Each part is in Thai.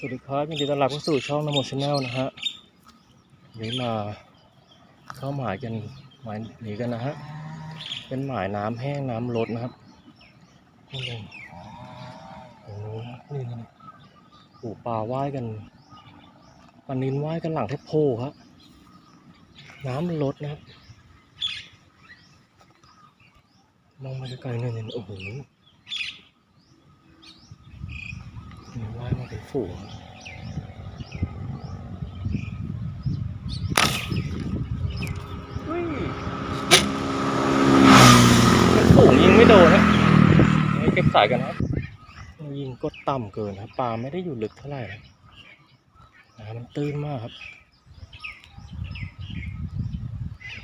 สวัสดีครับยินดีต้อนรับเข้าสู่ช่องนโมชแนลนะฮะวันนี้มาเข้าหมายกันหมายหนีกันนะฮะเป็นหมายน้ำแห้งน้ำลดนะครับนี่เลยโอ้โหนี่นี่ปูปลาว่ายกันปลานินว่ายกันหลังแทบโพครับน้ำมันลดนะครับมองมาไกลๆหน่อยนี่โอ้โห มีว่ายมาเป็น ฝูงเฮ้ยมันฝูงยิงไม่โดนฮะเก็บสายกันครับ ยิงกดต่ำเกินครับปลาไม่ได้อยู่ลึกเท่าไหร่นะน้ำมันตื้นมากครับ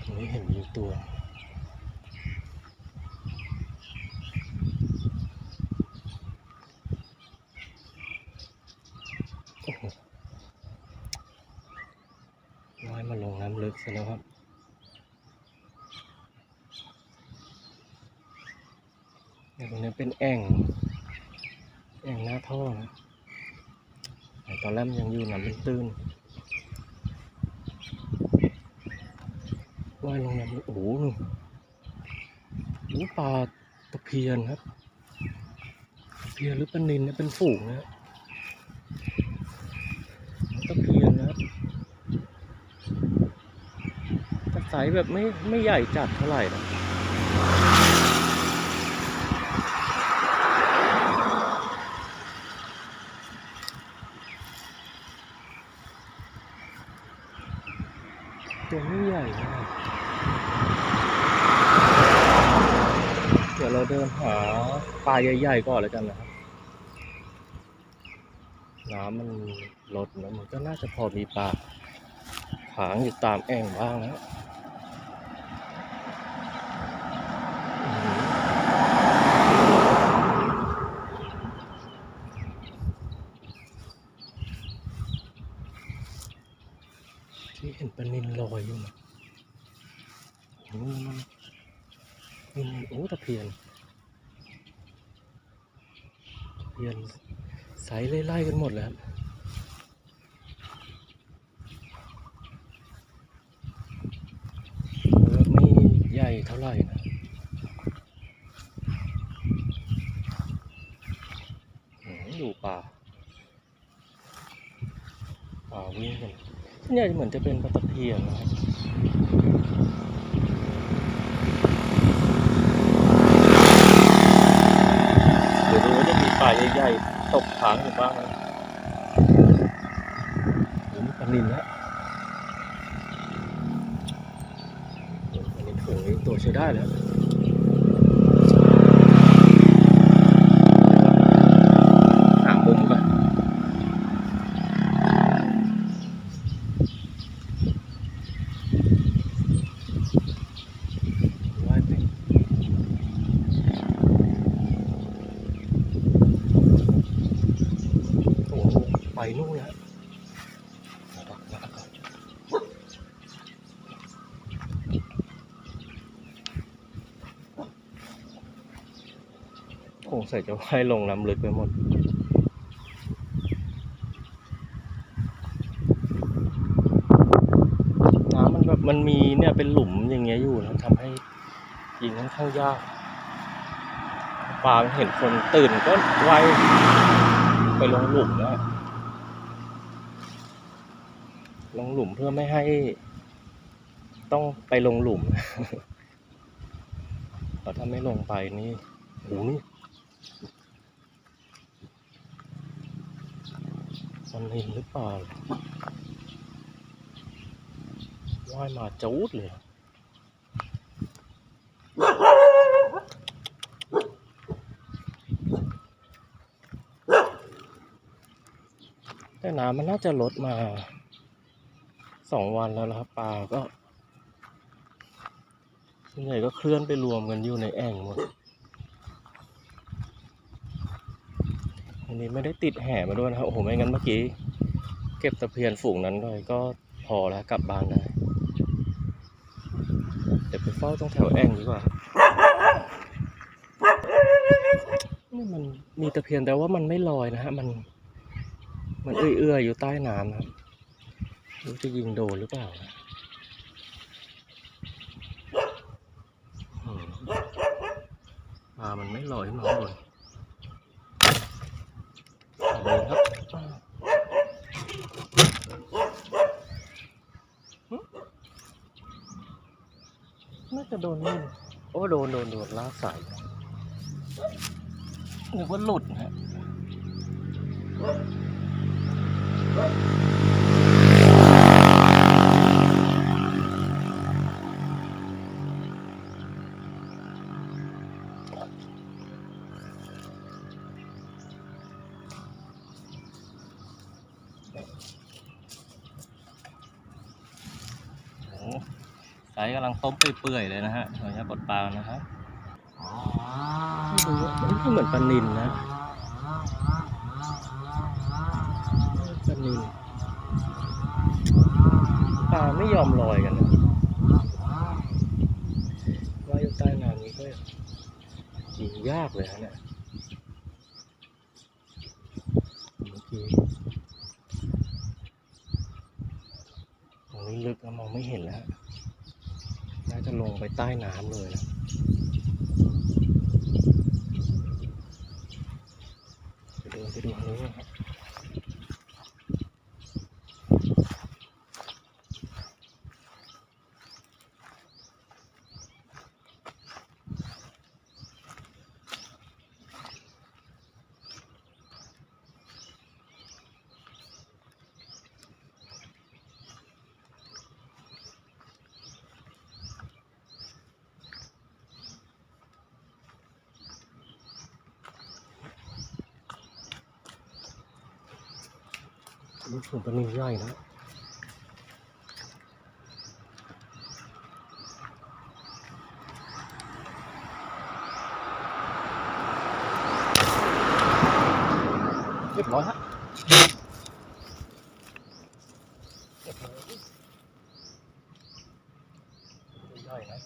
ตรงนี้เห็นมีตัว โอ้โหว่ายมา ลงน้ำลึกซะแล้วครับเนี่ยตรงนี้เป็นแอ่ง แอ่งหน้าท่อนะตอนแรกยังอยู่น้ำตื้นๆว่ายลงน้ำโอ้โหนู่ปลาตะเพียนครับ ตะเพียนหรือปลานินเนี่ยเป็นฝูงนะ ตะเพียนนะครับ แต่ไซส์แบบไม่ไม่ใหญ่จัดเท่าไหร่นะตัวไม่ใหญ่นะเดี๋ยวเราเดินหาปลาใหญ่ๆก่อนแล้วกันนะครับ น้ำมันลดแล้วมันก็น่าจะพอมีปลาขางอยู่ตามแอ่งบ้างนะอื้ ที่เห็นปลานินลอยอยู่นะโอ้มันนี่มันโอ้ตะเพียนตะเพียนไซส์ไล่ๆกันหมดแล้วครับไม่ใหญ่เท่าไหร่นะอืมดูปลาปลาวิ่งกัน ส่วนใหญ่เหมือนจะเป็นปลาตะเพียนนะครับเดี๋ยวดูว่าจะมีปลาใหญ่ๆตกค้างอยู่บ้างไหมโอ้โหนี่ปลานินแล้วปลานินถุงนี้ตัวใช้ได้แล้วหามุมก่อนว่ายไปโอ้โหไปนู่นแล้วมาดักมาดักก่อนโอ้ใส่จะว่ายลงน้ำลึกไปหมดน้ำมันแบบมันมีเนี่ยเป็นหลุมอย่างเงี้ยอยู่นะทำให้ยิงค่อนข้างยากปลาเห็นคนตื่นก็ไว่ายไปลงหลุมแล้ว ลงหลุมเพื่อไม่ให้ต้องไปลงหลุมเพราะถ้าไม่ลงไปนี่โอ้นี่มันเห็นหรือเปล่าว่ายมาจูดเลยแต่น้ำมันน่าจะลดมา สองวันแล้วนะครับปลาก็ส่วนใหญ่ก็เคลื่อนไปรวมกันอยู่ในแอ่งหมดอันนี้ไม่ได้ติดแห่มาด้วยนะครับโอ้โหไม่งั้นเมื่อกี้ เก็บตะเพียนฝูงนั้นเลยก็พอแล้วกลับบ้านได้เดี๋ยวไปเฝ้าตรงแถวแอ่งดีกว่านี่มันมีตะเพียนแต่ว่ามันไม่ลอยนะฮะมัน มันเอื้อยๆอยู่ใต้น้ำครับ รู้จะยิงโดนหรือเปล่านะอืมปลามันไม่ลอยขึ้นมาบนเอเลยครับน่าจะโดนนี่โอ้โดนโดนโดนลากสายนึกว่าหลุดนะฮะ ไก่กำลังต้มเปื่อยๆเลยนะฮะขออนุญาตกดปลานะครับไม่รู้ว่ามันไม่เหมือนปลานินนะปลานินปลาไม่ยอมลอยกันนะว่ายอยู่ใต้น้ำนี้ก็ยิงยากเลยฮะเนี่ยเมื่อกี้ตรงนี้ลึกมองไม่เห็นแล้ว น่าจะลงไปใต้น้ำเลยนะไปดูไปดูทางนู้นครับ นี่ผมเป็นนิ้วใหญ่นะเรียบร้อยฮะเรียบร้อยนิ้วใหญ่นะ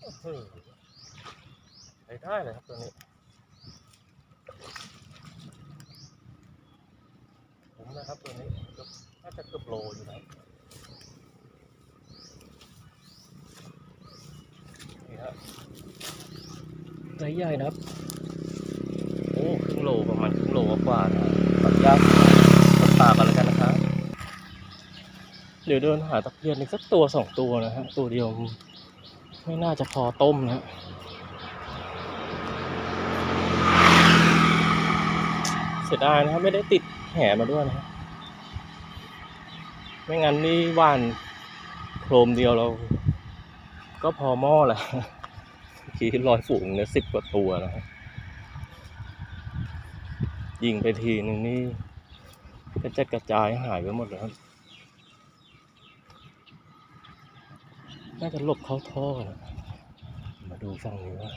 โอ้โหใช้ได้เลยครับตัวนี้ ผมนะครับตัวนี้เกือบน่าจะเกื อบโลอยู่นะนี่ฮะไซส์ใหญ่นะครับ โอ้ครึ่งโลประมาณครึ่งโลกว่าๆนะตัดยากตัดปากกันแล้วกันนะครับ เดี๋ยวเดินหาตะเพียนอีกสักตัวสองตัวนะฮะ ตัวเดียวไม่น่าจะพอต้มนะฮะเสียดายนะครับไม่ได้ติดแหมาด้วยนะครับ ไม่งั้นนี่หวานโครมเดียวเรา ก็พอหม้อแหละกี้ลอยฝูงเนี่ยสิบกว่าตัวนะยิงไปทีหนึ่งนี่ก็จะกระจายหายไปหมดเลยครับน่าจะหลบเข้าท่อนะมาดูฝั่งนี้ว่า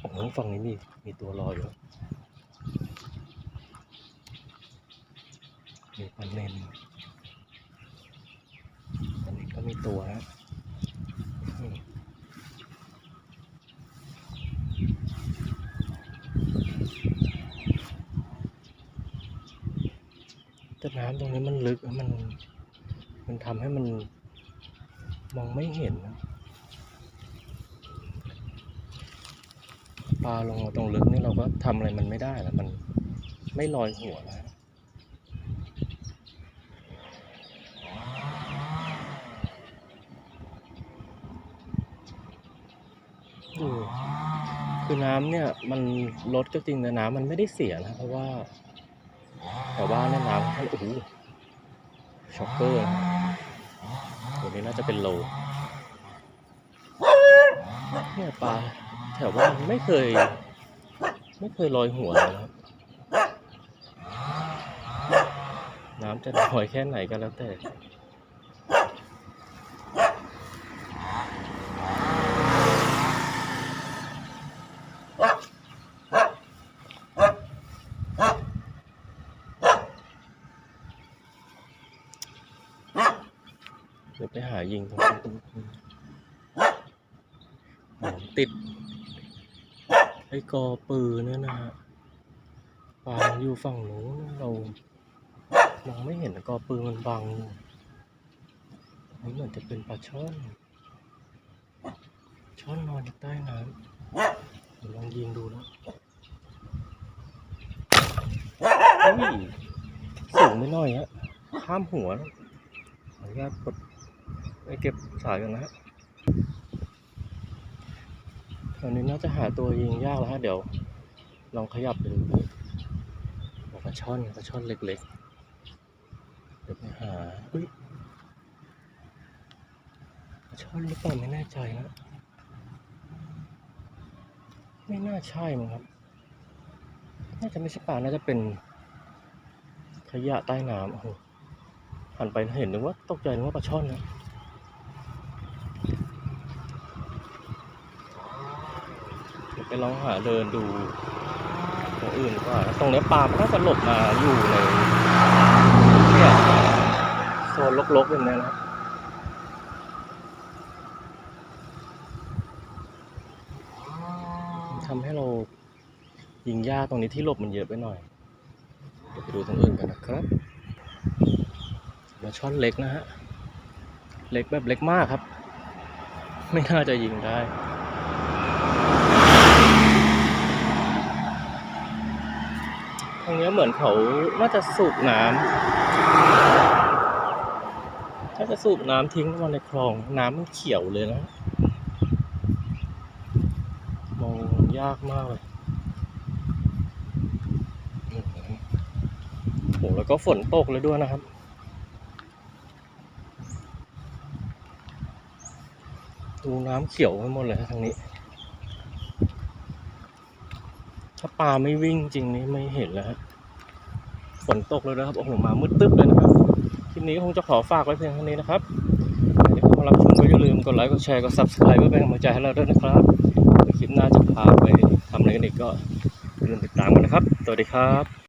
โอ้โหฝั่งนี้มีมีตัวลอยอยู่มีปลาเนนอัน มีตัวฮะแต่น้ำตรงนี้มันลึกแล้วมัน มันทำให้มันมองไม่เห็นนะปลาลงมาตรงลึกนี่เราก็ทำอะไรมันไม่ได้แล้วมันไม่ลอยหัวแล้ว อยู่ คือน้ำเนี่ยมันลดก็จริงแต่น้ำมันไม่ได้เสียนะเพราะว่าแถวบ้านี่น้ำท่านโอ้โหช็อกเกอร์ตัวนี้น่าจะเป็นโลเนี่ยปลาแถวบ้านไม่เคย ไม่เคยลอยหัวเลยนะครับน้ำจะลอยแค่ไหนก็แล้วแต่ เดี๋ ยิงติด ไอ้กอปือเนี่ยนะฮะปางอยู่ฝั่งนู้นเรามองไม่เห็นกอปือมันบังนี่เหมือนจะเป็นปลาช่อน ช่อนนอนอยู่ใต้น้ำเดี๋ยวลองยิงดูนะสูงไม่น้อยฮะข้ามหัวขออนุญาตกด ไปเก็บสายกันนะฮะตอนนี้น่าจะหาตัวยิงยากแล้วฮะเดี๋ยว ลองขยับไปดูปลาช่อนปลาช่อนเล็กๆ เดี๋ยวไปหาอุ้ยปลาช่อนหรือเปล่าไม่แน่ใจนะ ไม่น่าใช่มั้งครับ น่าจะไม่ใช่ปลาน่าจะเป็นขยะใต้น้ำโอ้โหหันไปเห็นนึกว่าตกใจนึกว่าปลาช่อนนะเดี๋ยวไป ลองหาเดินดูตรงอื่นกว่าตรงนี้ปลามันน่าจะหลบมาอยู่ในเนี่ยโซนลกๆอย่างเนี้ยนะทำให้เรายิงหญ้าตรงนี้ที่หลบมันเยอะไปหน่อย เดี๋ยวไปดูตรงอื่นกันนะครับปลาช่อนเล็กนะฮะ เล็กแบบเล็กมากครับ ไม่น่าจะยิงได้ ตรงเนี้ยเหมือนเขาน่าจะสูบน้ำน่าจะสูบน้ำทิ้งมาในคลอง น้ำมันเขียวเลยนะ มองยากมากเลยโอ้โหแล้วก็ฝนตกเลยด้วยนะครับดูน้ำเขียวไปหมดเลยทางนี้ ถ้าปลาไม่วิ่งจริงนี่ไม่เห็นแล้วฝนตกเลยนะครับโอ้โหมามืดตึ๊บเลยนะครับคลิปนี้คงจะขอฝากไว้เพียงเท่านี้นะครับใครที่เข้ามารับชมก็อย่าลืมกดไลค์กดแชร์กด subscribe เพื่อเป็นกำลังใจให้เราด้วยนะครับคลิปหน้าจะพาไปทำอะไรกันอีกก็อย่าลืมติดตามกันนะครับ สวัสดีครับ